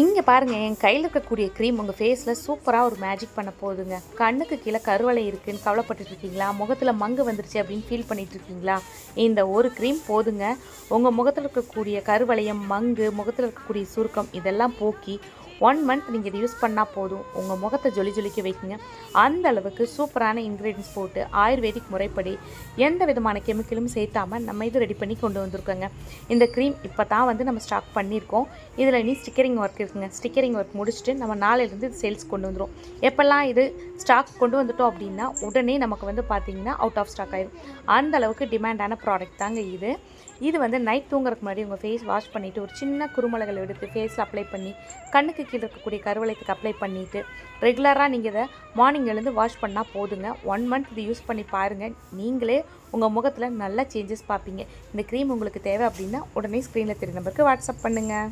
இங்கே பாருங்கள் என் கையில் இருக்கக்கூடிய க்ரீம் உங்கள் ஃபேஸில் சூப்பராக ஒரு மேஜிக் பண்ண போகுதுங்க. கண்ணுக்கு கீழே கருவளை இருக்குன்னு கவலைப்பட்டுட்டு இருக்கீங்களா? முகத்தில் மங்கு வந்துருச்சு அப்படின்னு ஃபீல் பண்ணிட்டு இருக்கீங்களா? இந்த ஒரு க்ரீம் போதுங்க. உங்கள் முகத்தில் இருக்கக்கூடிய கருவளையம் மங்கு முகத்தில் இருக்கக்கூடிய சுருக்கம் இதெல்லாம் போக்கி ஒன் மந்த் நீங்கள் இதை யூஸ் பண்ணால் போதும். உங்கள் முகத்தை ஜொலி ஜொலிக்க வைக்குங்க. அந்த அளவுக்கு சூப்பரான இன்க்ரீடியன்ஸ் போட்டு ஆயுர்வேதிக் முறைப்படி எந்த விதமான கெமிக்கலும் சேர்த்தாமல் நம்ம இது ரெடி பண்ணி கொண்டு வந்திருக்கோங்க. இந்த க்ரீம் இப்போ தான் வந்து நம்ம ஸ்டாக் பண்ணியிருக்கோம். இதில் இனி ஸ்டிக்கரிங் ஒர்க் இருக்குங்க. ஸ்டிக்கரிங் ஒர்க் முடிச்சுட்டு நம்ம நாளையிலேருந்து இது சேல்ஸ் கொண்டு வந்துடும் எப்போல்லாம் இது ஸ்டாக் கொண்டு வந்துட்டோம் அப்படின்னா உடனே நமக்கு வந்து பார்த்திங்கன்னா அவுட் ஆஃப் ஸ்டாக் ஆயிடும் அந்த அளவுக்கு டிமாண்டான ப்ராடக்ட் தாங்க இது. இது வந்து நைட் தூங்குறதுக்கு முன்னாடி உங்கள் ஃபேஸ் வாஷ் பண்ணிவிட்டு ஒரு சின்ன குருமலைகள் எடுத்து ஃபேஸில் அப்ளை பண்ணி கண்ணுக்கு கீழே இருக்கக்கூடிய கருவளையத்துக்கு அப்ளை பண்ணிவிட்டு ரெகுலராக நீங்கள் இதை மார்னிங் எழுந்து வாஷ் பண்ணால் போதுங்க. ஒன் மந்த் இது யூஸ் பண்ணி பாருங்கள் நீங்களே உங்கள் முகத்தில் நல்ல சேஞ்சஸ் பார்ப்பீங்க. இந்த க்ரீம் உங்களுக்கு தேவை அப்படின்னா உடனே ஸ்க்ரீனில் தெரிய நம்பருக்கு வாட்ஸ்அப் பண்ணுங்கள்